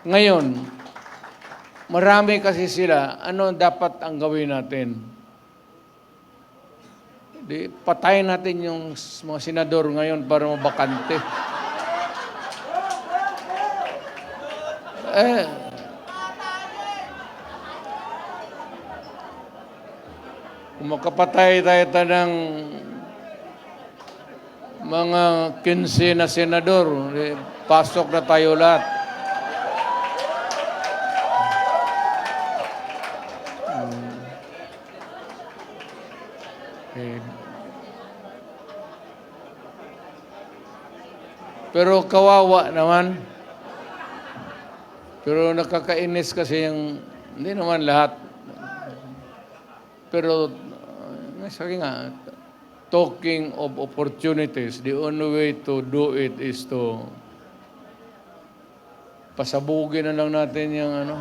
Ngayon, marami kasi sila, ano dapat ang gawin natin? Di, patayin natin yung mga senador ngayon para mabakante. Eh, kung makapatay tayo ta ng mga 15 na senador, eh, pasok na tayo lahat. Eh, Pero kawawa naman. Pero nakakainis kasi yung, hindi naman lahat. Pero, uh, sabi nga, talking of opportunities, the only way to do it is to pasabugin na lang natin yung ano.